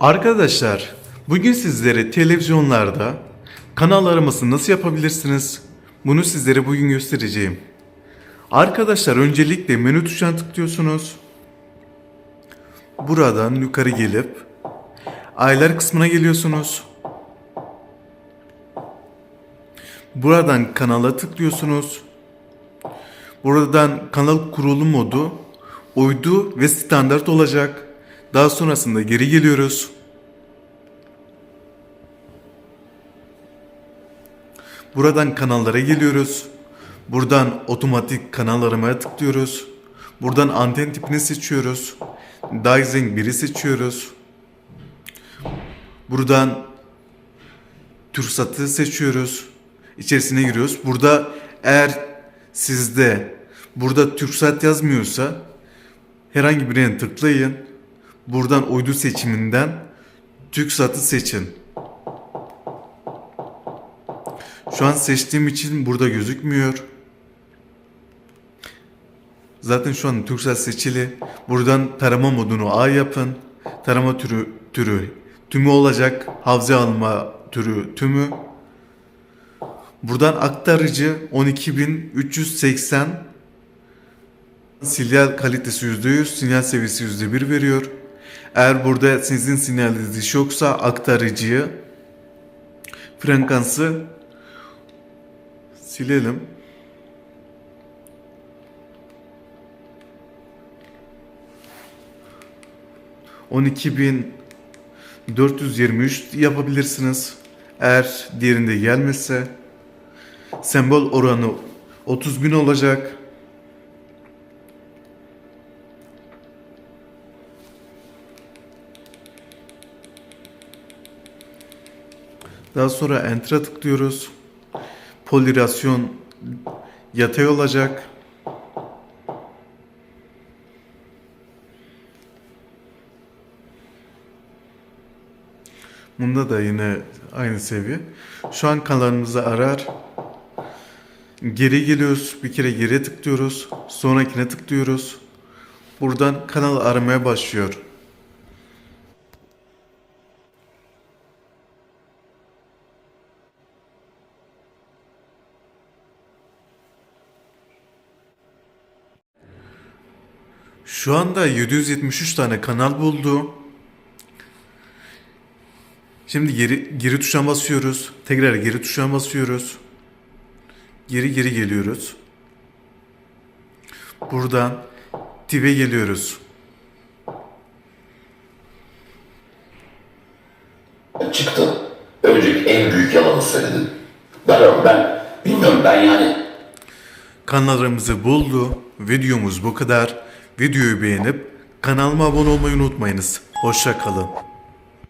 Arkadaşlar, bugün sizlere televizyonlarda kanal araması nasıl yapabilirsiniz? Bunu sizlere bugün göstereceğim. Arkadaşlar öncelikle menü tuşuna tıklıyorsunuz. Buradan yukarı gelip aylar kısmına geliyorsunuz. Buradan kanala tıklıyorsunuz. Buradan kanal kurulum modu uydu ve standart olacak. Daha sonrasında geri geliyoruz. Buradan kanallara geliyoruz. Buradan otomatik kanal tıklıyoruz. Buradan anten tipini seçiyoruz. Dizing 1'i seçiyoruz. Buradan TürkSat'ı seçiyoruz. İçerisine giriyoruz. Burada eğer sizde burada TürkSat yazmıyorsa herhangi birine tıklayın. Buradan uydu seçiminden TürkSat'ı seçin. Şu an seçtiğim için burada gözükmüyor. Zaten şu an TürkSat seçili. Buradan tarama modunu A yapın. Tarama türü türü tümü olacak. Havza alma türü tümü. Buradan aktarıcı 12380 sinyal kalitesi %100, sinyal seviyesi %1 veriyor. Eğer burada sizin sinyaliniz yoksa aktarıcıyı frekansı silelim. On iki bin 423 yapabilirsiniz. Eğer diğerinde gelmezse sembol oranı 30 bin olacak. Daha sonra Enter'a tıklıyoruz. Polirasyon yatay olacak. Bunda da yine aynı seviye. Şu an kanalımızı arar. Geri geliyoruz. Bir kere geri tıklıyoruz. Sonrakine tıklıyoruz. Buradan kanal aramaya başlıyor. Şu anda 773 tane kanal buldu. Şimdi geri geri tuşuna basıyoruz. Tekrar geri tuşuna basıyoruz. Geri geri geliyoruz. Buradan TV'ye geliyoruz. çıktın. Övecek en büyük yalanı söyledin. Ben ben bilmiyorum ben yani. Kanallarımızı buldu. Videomuz bu kadar. Videoyu beğenip kanalıma abone olmayı unutmayınız. Hoşça kalın.